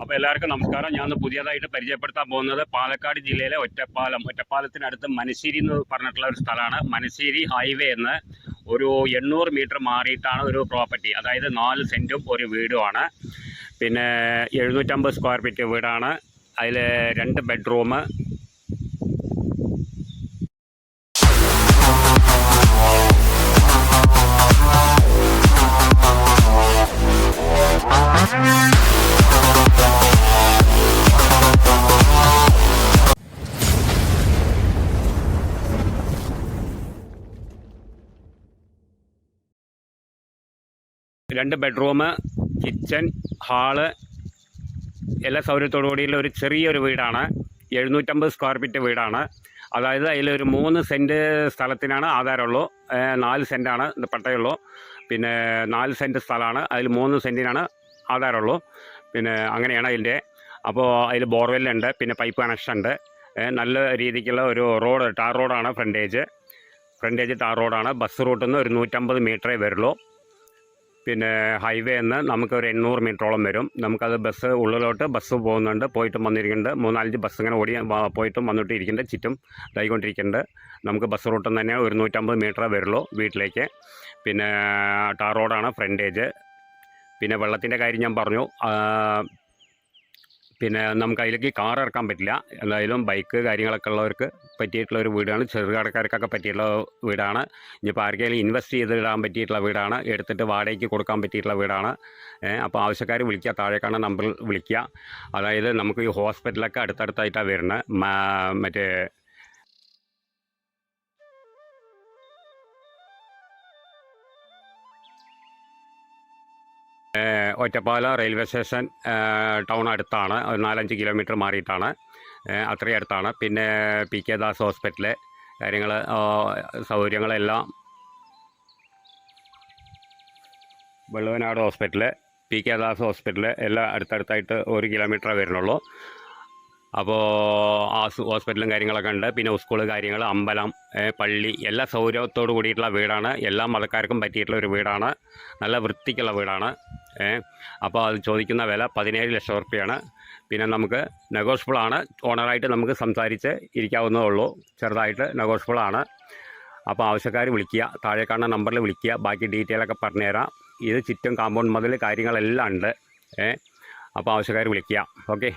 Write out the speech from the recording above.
അപ്പോൾ എല്ലാവർക്കും നമസ്കാരം. ഞാൻ പുതിയതായിട്ട് പരിചയപ്പെടുത്താൻ പോകുന്നത് പാലക്കാട് ജില്ലയിലെ ഒറ്റപ്പാലം. ഒറ്റപ്പാലത്തിനടുത്ത് മനശ്ശേരി എന്ന് പറഞ്ഞിട്ടുള്ള ഒരു സ്ഥലമാണ്. മനശ്ശേരി ഹൈവേ എന്ന് ഒരു എണ്ണൂറ് മീറ്റർ മാറിയിട്ടാണ് ഒരു പ്രോപ്പർട്ടി. അതായത് നാല് സെന്റും ഒരു വീടുമാണ്. പിന്നെ എഴുന്നൂറ്റമ്പത് സ്ക്വയർ ഫീറ്റ് വീടാണ്. അതിൽ രണ്ട് ബെഡ്റൂം രണ്ട് ബെഡ്റൂം കിച്ചൺ ഹാൾ എല്ലാ സൗകര്യത്തോടു കൂടിയുള്ള ഒരു ചെറിയൊരു വീടാണ്. എഴുന്നൂറ്റമ്പത് സ്ക്വയർ ഫീറ്റ് വീടാണ്. അതായത് അതിലൊരു മൂന്ന് സെന്റ് സ്ഥലത്തിനാണ് ആധാരമുള്ളൂ. നാല് സെന്റാണ് പട്ടയുള്ളൂ പിന്നെ നാല് സെന്റ് സ്ഥലമാണ്. അതിൽ മൂന്ന് സെന്റിനാണ് ആധാരമുള്ളൂ. പിന്നെ അങ്ങനെയാണ് അതിന്റെ അപ്പോൾ അതിൽ ബോർവെല്ലുണ്ട് പിന്നെ പൈപ്പ് കണക്ഷൻ ഉണ്ട് നല്ല രീതിക്കുള്ള ഒരു റോഡ് ടാർ റോഡാണ് ഫ്രണ്ടേജ് ഫ്രണ്ടേജ് ടാർ റോഡാണ് ബസ് റൂട്ടിൽ നിന്ന് ഒരു നൂറ്റമ്പത് മീറ്ററേ വരുള്ളൂ. പിന്നെ ഹൈവേ നിന്ന് നമുക്ക് ഒരു എണ്ണൂറ് മീറ്ററോളം വരും. നമുക്കത് ബസ് ഉള്ളിലോട്ട് ബസ് പോകുന്നുണ്ട്. പോയിട്ടും വന്നിരിക്കുന്നുണ്ട്. മൂന്നാലഞ്ച് ബസ് ഇങ്ങനെ ഓടി പോയിട്ടും വന്നിട്ട് ഇരിക്കുന്നുണ്ട് ചുറ്റും ഇതായിക്കൊണ്ടിരിക്കുന്നുണ്ട്. നമുക്ക് ബസ് റൂട്ടിൽ നിന്ന് തന്നെ ഒരു നൂറ്റമ്പത് മീറ്ററേ വരുള്ളൂ വീട്ടിലേക്ക്. പിന്നെ ടാർ റോഡാണ് ഫ്രണ്ടേജ്. പിന്നെ വെള്ളത്തിന്റെ കാര്യം ഞാൻ പറഞ്ഞു. പിന്നെ നമുക്ക് അതിലേക്ക് കാർ ഇറക്കാൻ പറ്റില്ല. എന്തായാലും ബൈക്ക് കാര്യങ്ങളൊക്കെ ഉള്ളവർക്ക് പറ്റിയിട്ടുള്ള ഒരു വീടാണ്. ചെറുകടക്കാർക്കൊക്കെ പറ്റിയിട്ടുള്ള വീടാണ്. ഇനിയിപ്പോൾ ആർക്കെങ്കിലും ഇൻവെസ്റ്റ് ചെയ്ത് ഇടാൻ പറ്റിയിട്ടുള്ള വീടാണ്. എടുത്തിട്ട് വാടകയ്ക്ക് കൊടുക്കാൻ പറ്റിയിട്ടുള്ള വീടാണ്. അപ്പോൾ ആവശ്യക്കാർ വിളിക്കുക. താഴേക്കാണ് നമ്പറിൽ വിളിക്കുക. അതായത് നമുക്ക് ഈ ഹോസ്പിറ്റലൊക്കെ അടുത്തടുത്തായിട്ടാണ് വരുന്നത്. മറ്റേ ഒറ്റപ്പാലം റെയിൽവേ സ്റ്റേഷൻ ടൗൺ അടുത്താണ്. ഒരു നാലഞ്ച് കിലോമീറ്റർ മാറിയിട്ടാണ്. അത്രയും അടുത്താണ്. പിന്നെ പി കെ ദാസ് ഹോസ്പിറ്റൽ കാര്യങ്ങൾ സൗകര്യങ്ങളെല്ലാം Valluvanad hospital P K Das hospital എല്ലാം അടുത്തടുത്തായിട്ട് ഒരു കിലോമീറ്ററേ വരുന്നുള്ളൂ. അപ്പോൾ ആ ഹോസ്പിറ്റലും കാര്യങ്ങളൊക്കെ ഉണ്ട്. പിന്നെ സ്കൂൾ കാര്യങ്ങൾ അമ്പലം പള്ളി എല്ലാ സൗകര്യത്തോടു കൂടിയിട്ടുള്ള വീടാണ്. എല്ലാ മതക്കാർക്കും പറ്റിയിട്ടുള്ള ഒരു വീടാണ്. നല്ല വൃത്തിക്കുള്ള വീടാണ്. അപ്പോൾ അത് ചോദിക്കുന്ന വില പതിനേഴ് ലക്ഷം റുപ്യയാണ് പിന്നെ നമുക്ക് നെഗോഷ്യബിളാണ്. ഓണറായിട്ട് നമുക്ക് സംസാരിച്ച് ഇരിക്കാവുന്നതേ ഉള്ളൂ. ചെറുതായിട്ട് നെഗോഷ്യബിളാണ്. അപ്പോൾ ആവശ്യക്കാർ വിളിക്കുക. താഴെ കാണുന്ന നമ്പറിൽ വിളിക്കുക. ബാക്കി ഡീറ്റെയിൽ ഒക്കെ പറഞ്ഞുതരാം. ഇത് ചുറ്റും കാമ്പൗണ്ട് മുതൽ കാര്യങ്ങളെല്ലാം ഉണ്ട്. അപ്പോൾ ആവശ്യക്കാർ വിളിക്കുക. ഓക്കെ.